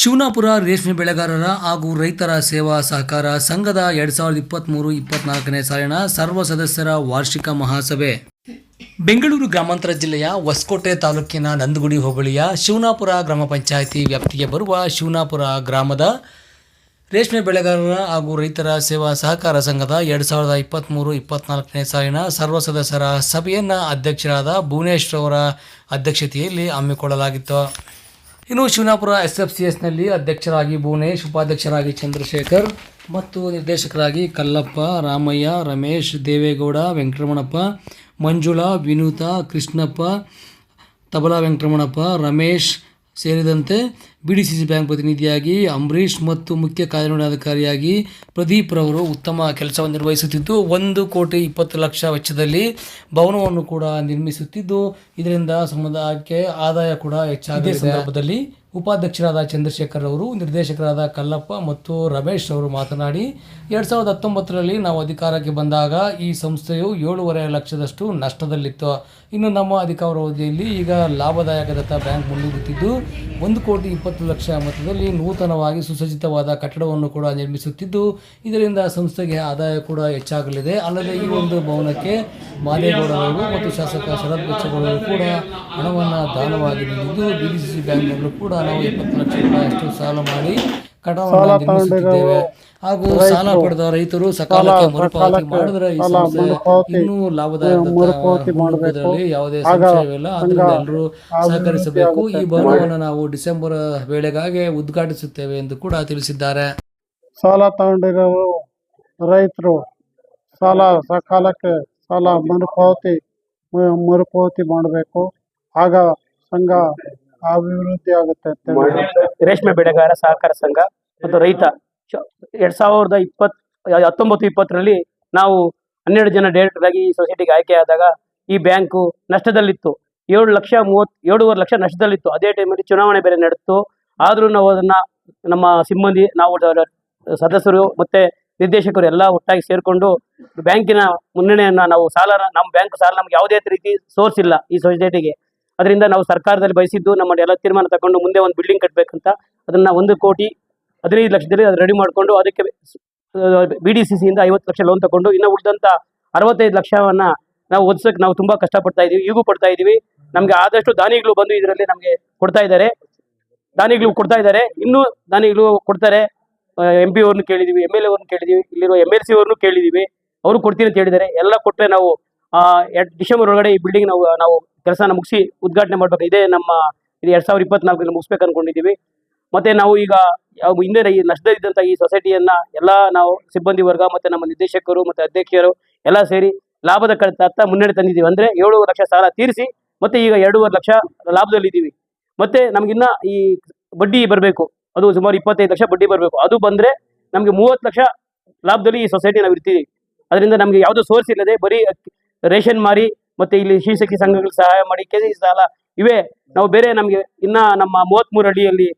ಶಿವನಾಪುರ ರೇಷ್ಮೆ ಬೆಳೆಗಾರರ ಹಾಗೂ ರೈತರ ಸೇವಾ ಸಹಕಾರ ಸಂಘದ ಎರಡು ಸಾವಿರದ ಇಪ್ಪತ್ತ್ಮೂರು ಇಪ್ಪತ್ನಾಲ್ಕನೇ ಸಾಲಿನ ಸರ್ವ ಸದಸ್ಯರ ವಾರ್ಷಿಕ ಮಹಾಸಭೆ. ಬೆಂಗಳೂರು ಗ್ರಾಮಾಂತರ ಜಿಲ್ಲೆಯ ಹೊಸಕೋಟೆ ತಾಲೂಕಿನ ನಂದಗುಡಿ ಹೋಬಳಿಯ ಶಿವನಾಪುರ ಗ್ರಾಮ ಪಂಚಾಯಿತಿ ವ್ಯಾಪ್ತಿಗೆ ಬರುವ ಶಿವನಾಪುರ ಗ್ರಾಮದ ರೇಷ್ಮೆ ಬೆಳೆಗಾರರ ಹಾಗೂ ರೈತರ ಸೇವಾ ಸಹಕಾರ ಸಂಘದ ಎರಡು ಸಾವಿರದ ಇಪ್ಪತ್ತ್ಮೂರು ಇಪ್ಪತ್ನಾಲ್ಕನೇ ಸಾಲಿನ ಸರ್ವ ಸದಸ್ಯರ ಸಭೆಯನ್ನು ಅಧ್ಯಕ್ಷರಾದ ಭುವನೇಶ್ವರ ಅವರ ಅಧ್ಯಕ್ಷತೆಯಲ್ಲಿ ಹಮ್ಮಿಕೊಳ್ಳಲಾಗಿತ್ತು. ಇನ್ನು ಶಿವನಾಪುರ ಎಸ್ ಎಫ್ ಸಿ ಎಸ್ನಲ್ಲಿ ಅಧ್ಯಕ್ಷರಾಗಿ ಭುವನೇಶ್, ಉಪಾಧ್ಯಕ್ಷರಾಗಿ ಚಂದ್ರಶೇಖರ್ ಮತ್ತು ನಿರ್ದೇಶಕರಾಗಿ ಕಲ್ಲಪ್ಪ, ರಾಮಯ್ಯ, ರಮೇಶ್, ದೇವೇಗೌಡ, ವೆಂಕಟರಮಣಪ್ಪ, ಮಂಜುಳಾ, ವಿನೂತ, ಕೃಷ್ಣಪ್ಪ, ತಬಲಾ ವೆಂಕಟರಮಣಪ್ಪ, ರಮೇಶ್ ಸೇರಿದಂತೆ B D C C bank ಪ್ರತಿನಿಧಿಯಾಗಿ ಅಂಬರೀಷ್ ಮತ್ತು ಮುಖ್ಯ ಕಾರ್ಯನಿರ್ವಹಣಾಧಿಕಾರಿಯಾಗಿ ಪ್ರದೀಪ್ ರವರು ಉತ್ತಮ ಕೆಲಸವನ್ನು ನಿರ್ವಹಿಸುತ್ತಿದ್ದು, ಒಂದು ಕೋಟಿ ಇಪ್ಪತ್ತು ಲಕ್ಷ ವೆಚ್ಚದಲ್ಲಿ ಭವನವನ್ನು ಕೂಡ ನಿರ್ಮಿಸುತ್ತಿದ್ದು, ಇದರಿಂದ ಸಮುದಾಯಕ್ಕೆ ಆದಾಯ ಕೂಡ ಹೆಚ್ಚಾಗಿದೆ ಸಂದರ್ಭದಲ್ಲಿ ಉಪಾಧ್ಯಕ್ಷರಾದ ಚಂದ್ರಶೇಖರ್ ಅವರು ನಿರ್ದೇಶಕರಾದ ಕಲ್ಲಪ್ಪ ಮತ್ತು ರಮೇಶ್ ಅವರು ಮಾತನಾಡಿ, ಎರಡು ಸಾವಿರದ ಹತ್ತೊಂಬತ್ತರಲ್ಲಿ ನಾವು ಅಧಿಕಾರಕ್ಕೆ ಬಂದಾಗ ಈ ಸಂಸ್ಥೆಯು ಏಳೂವರೆ ಲಕ್ಷದಷ್ಟು ನಷ್ಟದಲ್ಲಿತ್ತು. ಇನ್ನು ನಮ್ಮ ಅಧಿಕಾರಾವಧಿಯಲ್ಲಿ ಈಗ ಲಾಭದಾಯಕದತ್ತ ಬ್ಯಾಂಕ್ ಮುನ್ನುಗ್ಗುತ್ತಿದ್ದು, ಒಂದು ಕೋಟಿ ಇಪ್ಪತ್ತು ಲಕ್ಷ ಮೊತ್ತದಲ್ಲಿ ನೂತನವಾಗಿ ಸುಸಜ್ಜಿತವಾದ ಕಟ್ಟಡವನ್ನು ಕೂಡ ನಿರ್ಮಿಸುತ್ತಿದ್ದು, ಇದರಿಂದ ಸಂಸ್ಥೆಗೆ ಆದಾಯ ಕೂಡ ಹೆಚ್ಚಾಗಲಿದೆ. ಅಲ್ಲದೆ ಈ ಒಂದು ಭವನಕ್ಕೆ ಮಾದೇಗೌಡರವರು ಮತ್ತು ಶಾಸಕ ಶರತ್ ಬಚ್ಚಗೌಡರು ಕೂಡ ಹಣವನ್ನು ದಾನವಾಗಿ ನೀಡಿದ್ದು ಬಿ ಬ್ಯಾಂಕ್ನಲ್ಲೂ ಕೂಡ ನಾವು ಎಪ್ಪತ್ತು ಲಕ್ಷ ರೂಪಾಯಿಯಷ್ಟು ಸಾಲ ಮಾಡಿ ನಿರ್ಮಿಸುತ್ತಿದ್ದೇವೆ. ಹಾಗೂ ಸಾಲ ಪಡೆದ ರೈತರು ಸಕಾಲಕ್ಕೆ ಮರುಪಾವತಿ ಮಾಡಿದ್ರೆ ಈ ಸಂಸ್ಥೆ ಇನ್ನೂ ಲಾಭದಾಯಕ ಯಾವುದೇ ಸಂಶಯವಿಲ್ಲ. ಅದರಿಂದ ಎಲ್ಲರೂ ಸಹಕರಿಸಬೇಕು. ಈ ಭವನವನ್ನು ನಾವು ಡಿಸೆಂಬರ್ ವೇಳೆಗಾಗಿ ಉದ್ಘಾಟಿಸುತ್ತೇವೆ ಎಂದು ಕೂಡ ತಿಳಿಸಿದ್ದಾರೆ. ಸಾಲ ತಗೊಂಡಿರೋ ರೈತರು ಸಾಲ ಸಕಾಲಕ್ಕೆ ಸಾಲ ಮರುಪಾವತಿ ಮರುಪಾವತಿ ಮಾಡಬೇಕು. ಆಗ ಸಂಘ ಅಭಿವೃದ್ಧಿ ಆಗುತ್ತೆ ಅಂತ ಹೇಳಿ. ರೇಷ್ಮೆ ಬೆಳೆಗಾರ ಸಹಕಾರ ಸಂಘ ಮತ್ತು ರೈತ. ಶ್- ಎರಡ್ ಸಾವಿರದ ಇಪ್ಪತ್ ಹತ್ತೊಂಬತ್ತು ಇಪ್ಪತ್ತರಲ್ಲಿ ನಾವು ಹನ್ನೆರಡು ಜನ ಡೈರೆಕ್ಟರ್ ಆಗಿ ಈ ಸೊಸೈಟಿಗೆ ಆಯ್ಕೆಯಾದಾಗ ಆದಾಗ ಈ ಬ್ಯಾಂಕು ನಷ್ಟದಲ್ಲಿತ್ತು. ಏಳು ಲಕ್ಷ ಮೂವತ್ ಏಳುವರೆ ಲಕ್ಷ ನಷ್ಟದಲ್ಲಿತ್ತು. ಅದೇ ಟೈಮಲ್ಲಿ ಚುನಾವಣೆ ಬೇರೆ ನಡೆಯಿತು ಆದರೂ ನಾವು ಅದನ್ನ ನಮ್ಮ ಸಿಬ್ಬಂದಿ ನಾವು ಸದಸ್ಯರು ಮತ್ತೆ ನಿರ್ದೇಶಕರು ಎಲ್ಲ ಒಟ್ಟಾಗಿ ಸೇರಿಕೊಂಡು ಬ್ಯಾಂಕಿನ ಮುನ್ನಡೆಯನ್ನ ನಾವು ಸಾಲ ನಮ್ಮ ಬ್ಯಾಂಕ್ ಸಾಲ ನಮ್ಗೆ ಯಾವುದೇ ರೀತಿ ಸೋರ್ಸ್ ಇಲ್ಲ ಈ ಸೊಸೈಟಿಗೆ. ಅದರಿಂದ ನಾವು ಸರ್ಕಾರದಲ್ಲಿ ಬಯಸಿದ್ದು ನಮ್ಮ ಎಲ್ಲ ತೀರ್ಮಾನ ತಗೊಂಡು ಮುಂದೆ ಒಂದು ಬಿಲ್ಡಿಂಗ್ ಕಟ್ಟಬೇಕಂತ ಅದನ್ನ ಒಂದು ಕೋಟಿ ಹದಿನೈದು ಲಕ್ಷದಲ್ಲಿ ಅದು ರೆಡಿ ಮಾಡಿಕೊಂಡು ಅದಕ್ಕೆ ಬಿ ಡಿ ಸಿ ಸಿಯಿಂದ ಐವತ್ತು ಲಕ್ಷ ಲೋನ್ ತಗೊಂಡು ಇನ್ನು ಉಳಿದಂತ ಅರವತ್ತೈದು ಲಕ್ಷವನ್ನ ನಾವು ಓದಿಸೋಕೆ ನಾವು ತುಂಬಾ ಕಷ್ಟಪಡ್ತಾ ಇದೀವಿ, ಈಗೂ ಪಡ್ತಾ ಇದೀವಿ. ನಮ್ಗೆ ಆದಷ್ಟು ದಾನಿಗಳು ಬಂದು ಇದರಲ್ಲಿ ನಮಗೆ ಕೊಡ್ತಾ ಇದ್ದಾರೆ. ದಾನಿಗಳು ಕೊಡ್ತಾ ಇದ್ದಾರೆ. ಇನ್ನೂ ದಾನಿಗಳು ಕೊಡ್ತಾರೆ. ಎಂ ಪಿ ಅವ್ರನ್ನ ಕೇಳಿದೀವಿ ಎಂ ಎಲ್ ಅವ್ರನ್ನ ಕೇಳಿದೀವಿ, ಇಲ್ಲಿರೋ ಎಂ ಎಲ್ ಸಿ ಅವ್ರನ್ನೂ ಕೇಳಿದೀವಿ. ಅವರು ಕೊಡ್ತೀನಿ ಅಂತ ಹೇಳಿದ್ದಾರೆ. ಎಲ್ಲ ಕೊಟ್ಟರೆ ನಾವು ಡಿಸೆಂಬರ್ ಒಳಗಡೆ ಈ ಬಿಲ್ಡಿಂಗ್ ನಾವು ನಾವು ಕೆಲಸನ ಮುಗಿಸಿ ಉದ್ಘಾಟನೆ ಮಾಡಬೇಕು. ಇದೇ ನಮ್ಮ ಇದು ಎರಡ್ ಸಾವಿರದ ಇಪ್ಪತ್ನಾಲ್ಕರಲ್ಲಿ ಮುಗಿಸ್ಬೇಕು ಅನ್ಕೊಂಡಿದ್ದೀವಿ. ಮತ್ತೆ ನಾವು ಈಗ ಹಿಂದೆ ನಷ್ಟದಲ್ಲಿದ್ದಂಥ ಈ ಸೊಸೈಟಿಯನ್ನ ಎಲ್ಲ ನಾವು ಸಿಬ್ಬಂದಿ ವರ್ಗ ಮತ್ತೆ ನಮ್ಮ ನಿರ್ದೇಶಕರು ಮತ್ತೆ ಅಧ್ಯಕ್ಷರು ಎಲ್ಲ ಸೇರಿ ಲಾಭದ ಕಡೆತ್ತ ಮುನ್ನಡೆ ತಂದಿದ್ದೀವಿ. ಅಂದ್ರೆ ಏಳೂವರೆ ಲಕ್ಷ ಸಾಲ ತೀರಿಸಿ ಮತ್ತೆ ಈಗ ಎರಡೂವರೆ ಲಕ್ಷ ಲಾಭದಲ್ಲಿದ್ದೀವಿ. ಮತ್ತೆ ನಮ್ಗಿನ್ನ ಈ ಬಡ್ಡಿ ಬರಬೇಕು. ಅದು ಸುಮಾರು ಇಪ್ಪತ್ತೈದು ಲಕ್ಷ ಬಡ್ಡಿ ಬರಬೇಕು. ಅದು ಬಂದ್ರೆ ನಮಗೆ ಮೂವತ್ತು ಲಕ್ಷ ಲಾಭದಲ್ಲಿ ಈ ಸೊಸೈಟಿ ನಾವು ಇರ್ತೀವಿ ಅದರಿಂದ ನಮಗೆ ಯಾವುದೋ ಸೋರ್ಸ್ ಇಲ್ಲದೆ ಬರೀ ರೇಷನ್ ಮಾರಿ ಮತ್ತೆ ಇಲ್ಲಿ ಶ್ರೀಶಕ್ತಿ ಸಂಘಗಳಿಗೆ ಸಹಾಯ ಮಾಡಿ, ಕೆ ಸಾಲ, ಇವೆ. ನಾವು ಬೇರೆ ನಮಗೆ ಇನ್ನ ನಮ್ಮ ಮೂವತ್ಮೂರು ಅಡಿಯಲ್ಲಿ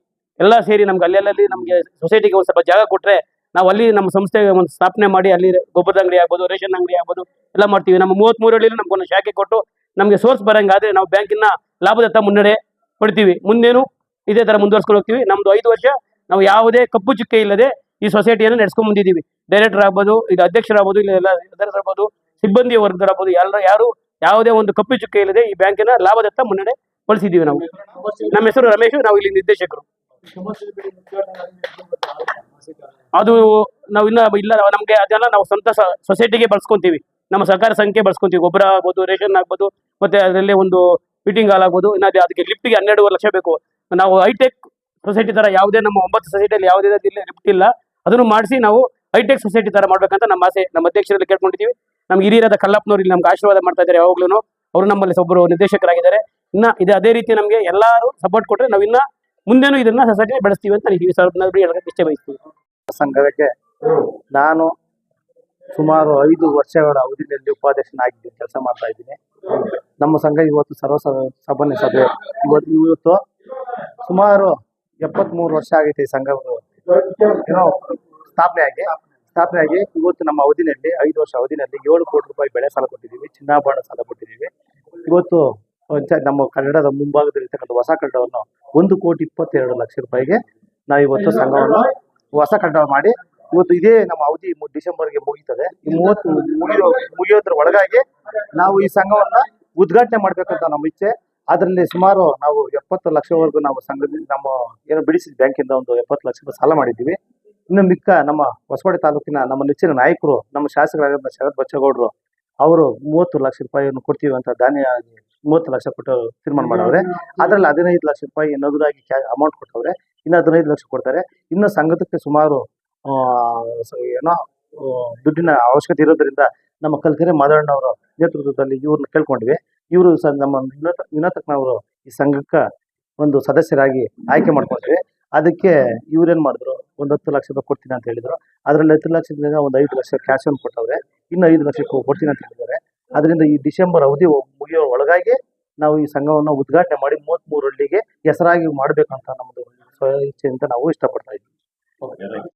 ಎಲ್ಲ ಸೇರಿ ನಮ್ಗೆ ಅಲ್ಲೆಲ್ಲಲ್ಲಿ ನಮಗೆ ಸೊಸೈಟಿಗೆ ಒಂದು ಸ್ವಲ್ಪ ಜಾಗ ಕೊಟ್ರೆ ನಾವು ಅಲ್ಲಿ ನಮ್ಮ ಸಂಸ್ಥೆ ಒಂದು ಸ್ಥಾಪನೆ ಮಾಡಿ, ಅಲ್ಲಿ ಗೊಬ್ಬರದ ಅಂಗಡಿ ಆಗ್ಬೋದು, ರೇಷನ್ ಅಂಗಡಿ ಆಗ್ಬೋದು, ಎಲ್ಲ ಮಾಡ್ತೀವಿ. ನಮ್ಮ ಮೂವತ್ಮೂರು ಅಡಿಯಲ್ಲಿ ನಮ್ಗೆ ಒಂದು ಶಾಖೆ ಕೊಟ್ಟು ನಮಗೆ ಸೋರ್ಸ್ ಬರಂಗಾದ್ರೆ ನಾವು ಬ್ಯಾಂಕಿನ ಲಾಭದತ್ತ ಮುನ್ನಡೆ ಪಡ್ತೀವಿ. ಮುಂದೇನು ಇದೇ ತರ ಮುಂದುವರ್ಸ್ಕೊಂಡು ಹೋಗ್ತೀವಿ. ನಮ್ದು ಐದು ವರ್ಷ, ನಾವು ಯಾವುದೇ ಕಪ್ಪು ಚುಕ್ಕೆ ಇಲ್ಲದೆ ಈ ಸೊಸೈಟಿಯನ್ನು ನಡೆಸ್ಕೊಂಡ್ ಬಂದಿದ್ದೀವಿ. ಡೈರೆಕ್ಟರ್ ಆಗ್ಬೋದು ಇದು ಅಧ್ಯಕ್ಷರಾಗ್ಬೋದು, ಇಲ್ಲ ಎಲ್ಲ ಸದಸ್ಯರಾಗ್ಬೋದು ಸಿಬ್ಬಂದಿ ವರ್ಗದಾಗ್ಬೋದು ಎಲ್ಲ ಯಾರು ಯಾವುದೇ ಒಂದು ಕಪ್ಪು ಚುಕ್ಕೆ ಇಲ್ಲದೆ ಈ ಬ್ಯಾಂಕಿನ ಲಾಭದತ್ತ ಮುನ್ನಡೆ ಬಳಸಿದ್ದೀವಿ ನಾವು. ನಮ್ಮ ಹೆಸರು ರಮೇಶ್, ನಾವು ಇಲ್ಲಿ ನಿರ್ದೇಶಕರು. ಅದು ನಾವು ಇನ್ನ ಇಲ್ಲ, ನಮ್ಗೆ ಅದೆಲ್ಲ ನಾವು ಸ್ವಂತ ಸೊಸೈಟಿಗೆ ಬಳಸ್ಕೊಂತೀವಿ. ನಮ್ಮ ಸರ್ಕಾರ ಸಂಖ್ಯೆ ಬಳಸ್ಕೊಂತೀವಿ. ಗೊಬ್ಬರ ಆಗ್ಬೋದು, ರೇಷನ್ ಆಗ್ಬೋದು, ಮತ್ತೆ ಅದರಲ್ಲಿ ಒಂದು ಮೀಟಿಂಗ್ ಹಾಲ್ ಆಗ್ಬೋದು ಇನ್ನು ಅದು ಅದಕ್ಕೆ ಲಿಫ್ಟ್ಗೆ ಹನ್ನೆರಡುವರೆ ಲಕ್ಷ ಬೇಕು. ನಾವು ಹೈಟೆಕ್ ಸೊಸೈಟಿ ತರ ಯಾವುದೇ ನಮ್ಮ ಒಂಬತ್ತು ಸೊಸೈಟಿಯಲ್ಲಿ ಯಾವುದೇ ಲಿಫ್ಟ್ ಇಲ್ಲ. ಅದನ್ನು ಮಾಡಿಸಿ ನಾವು ಹೈಟೆಕ್ ಸೊಸೈಟಿ ತರ ಮಾಡ್ಬೇಕಂತ ನಮ್ಮ ಆಸೆ. ನಮ್ಮ ಅಧ್ಯಕ್ಷರಲ್ಲಿ ಕೇಳ್ಕೊಂಡಿದ್ದೀವಿ. ನಮ್ಗೆ ಹಿರಿಯರಾದ ಕಲ್ಲಪ್ಪನವ್ರು ಇಲ್ಲಿ ನಮ್ಗೆ ಆಶೀರ್ವಾದ ಮಾಡ್ತಾ ಇದ್ದಾರೆ ಯಾವಾಗ್ಲೂ ಅವರು ನಮ್ಮಲ್ಲಿ ಒಬ್ಬರು ನಿರ್ದೇಶಕರಾಗಿದ್ದಾರೆ. ಇನ್ನ ಇದೆ ಅದೇ ರೀತಿ ನಮಗೆ ಎಲ್ಲರೂ ಸಪೋರ್ಟ್ ಕೊಟ್ರೆ ನಾವು ಇನ್ನ ಮುಂದೆನೂ ಇದನ್ನ ಸೊಸೈಟಿ ಬೆಳೆಸ್ತೀವಿ ಅಂತ ಈ ಹೇಳಕ್ಕೆ ಇಷ್ಟ ಬಯಸ್ತೀವಿ. ಸಂಘಕ್ಕೆ ನಾನು ಸುಮಾರು ಐದು ವರ್ಷಗಳ ಅವಧಿಯಲ್ಲಿ ಉಪಾಧ್ಯಕ್ಷನಾಗಿದ್ದೀನಿ ಕೆಲಸ ಮಾಡ್ತಾ ಇದ್ದೀನಿ. ನಮ್ಮ ಸಂಘ ಇವತ್ತು ಸರ್ವ ಸ- ಸಾಮಾನ್ಯ ಸಭೆ. ಇವತ್ತು ಇವತ್ತು ಸುಮಾರು ಎಪ್ಪತ್ಮೂರು ವರ್ಷ ಆಗೈತೆ ಈ ಸಂಘ ಸ್ಥಾಪನೆ ಆಗಿ ಸ್ಥಾಪನೆ ಆಗಿ ಇವತ್ತು ನಮ್ಮ ಅವಧಿನಲ್ಲಿ ಐದು ವರ್ಷ ಅವಧಿನಲ್ಲಿ ಏಳು ಕೋಟಿ ರೂಪಾಯಿ ಬೆಳೆ ಸಾಲ ಕೊಟ್ಟಿದ್ದೀವಿ, ಚಿನ್ನಾಭರಣ ಸಾಲ ಕೊಟ್ಟಿದ್ದೀವಿ. ಇವತ್ತು ನಮ್ಮ ಕನ್ನಡದ ಮುಂಭಾಗದಲ್ಲಿರ್ತಕ್ಕಂಥ ಹೊಸ ಕಟ್ಟಡವನ್ನು ಒಂದು ಕೋಟಿ ಇಪ್ಪತ್ತೆರಡು ಲಕ್ಷ ರೂಪಾಯಿಗೆ ನಾವು ಇವತ್ತು ಸಂಘವನ್ನು ಹೊಸ ಕಟ್ಟಡ ಮಾಡಿ, ಇವತ್ತು ಇದೇ ನಮ್ಮ ಅವಧಿ ಡಿಸೆಂಬರ್ಗೆ ಮುಗೀತದೆ. ಮೂವತ್ತು ಮುಗಿಯೋ, ಮುಗಿಯೋದ್ರ ಒಳಗಾಗಿ ನಾವು ಈ ಸಂಘವನ್ನ ಉದ್ಘಾಟನೆ ಮಾಡ್ಬೇಕಂತ ನಮ್ಮ ಇಚ್ಛೆ. ಅದರಲ್ಲಿ ಸುಮಾರು ನಾವು ಎಪ್ಪತ್ತು ಲಕ್ಷವರೆಗೂ ನಾವು ಸಂಘದಿಂದ ನಮ್ಮ ಏನು ಬಿಡಿಸಿದ ಬ್ಯಾಂಕಿಂದ ಒಂದು ಎಪ್ಪತ್ತು ಲಕ್ಷ ಸಾಲ ಮಾಡಿದ್ದೀವಿ. ಇನ್ನು ಮಿಕ್ಕ ನಮ್ಮ ಹೊಸಕೋಟೆ ತಾಲೂಕಿನ ನಮ್ಮ ನೆಚ್ಚಿನ ನಾಯಕರು ನಮ್ಮ ಶಾಸಕರಾಗಿದ್ದ ಶರತ್ ಬಚ್ಚೇಗೌಡರು ಅವರು ಮೂವತ್ತು ಲಕ್ಷ ರೂಪಾಯಿಯನ್ನು ಕೊಡ್ತೀವಿ ಅಂತ ದಾನಿಯ ಮೂವತ್ತು ಲಕ್ಷ ಕೊಟ್ಟು ತೀರ್ಮಾನ ಮಾಡವ್ರೆ. ಅದರಲ್ಲಿ ಹದಿನೈದು ಲಕ್ಷ ರೂಪಾಯಿ ನಗದಾಗಿ ಅಮೌಂಟ್ ಕೊಟ್ಟವ್ರೆ. ಇನ್ನು ಹದಿನೈದು ಲಕ್ಷ ಕೊಡ್ತಾರೆ. ಇನ್ನು ಸಂಘದಕ್ಕೆ ಸುಮಾರು ಏನೋ ದುಡ್ಡಿನ ಅವಶ್ಯಕತೆ ಇರೋದ್ರಿಂದ ನಮ್ಮ ಕಲ್ಕೆರೆ ಮಾದಣ್ಣವರ ನೇತೃತ್ವದಲ್ಲಿ ಇವ್ರನ್ನ ಕೇಳ್ಕೊಂಡ್ವಿ. ಇವರು ಸಹ ನಮ್ಮ ವಿನೋತ ವಿನೋತಕ್ನವರು ಈ ಸಂಘಕ್ಕೆ ಒಂದು ಸದಸ್ಯರಾಗಿ ಆಯ್ಕೆ ಮಾಡ್ಕೊಂಡ್ವಿ. ಅದಕ್ಕೆ ಇವ್ರೇನ್ ಮಾಡಿದ್ರು? ಒಂದು ಹತ್ತು ಲಕ್ಷ ರೂಪಾಯಿ ಕೊಡ್ತೀನಿ ಅಂತ ಹೇಳಿದ್ರು. ಅದರಲ್ಲಿ ಹತ್ತು ಲಕ್ಷದಿಂದ ಒಂದು ಐದು ಲಕ್ಷ ಕ್ಯಾಶ್ ಅನ್ನು ಕೊಟ್ಟವ್ರೆ. ಇನ್ನು ಐದು ಲಕ್ಷ ಕೊಡ್ತೀನಿ ಅಂತ ಹೇಳಿದ್ದಾರೆ. ಅದರಿಂದ ಈ ಡಿಸೆಂಬರ್ ಅವಧಿ ಮುಗಿಯೋ ಒಳಗಾಗಿ ನಾವು ಈ ಸಂಘವನ್ನು ಉದ್ಘಾಟನೆ ಮಾಡಿ ಮೂವತ್ಮೂರು ಹಳ್ಳಿಗೆ ಹೆಸರಾಗಿ ಮಾಡಬೇಕಂತ ನಮ್ಮದು ಸ್ವ ಇಚ್ಛೆ ಅಂತ ನಾವು ಇಷ್ಟಪಡ್ತಾ ಇದ್ದೀವಿ.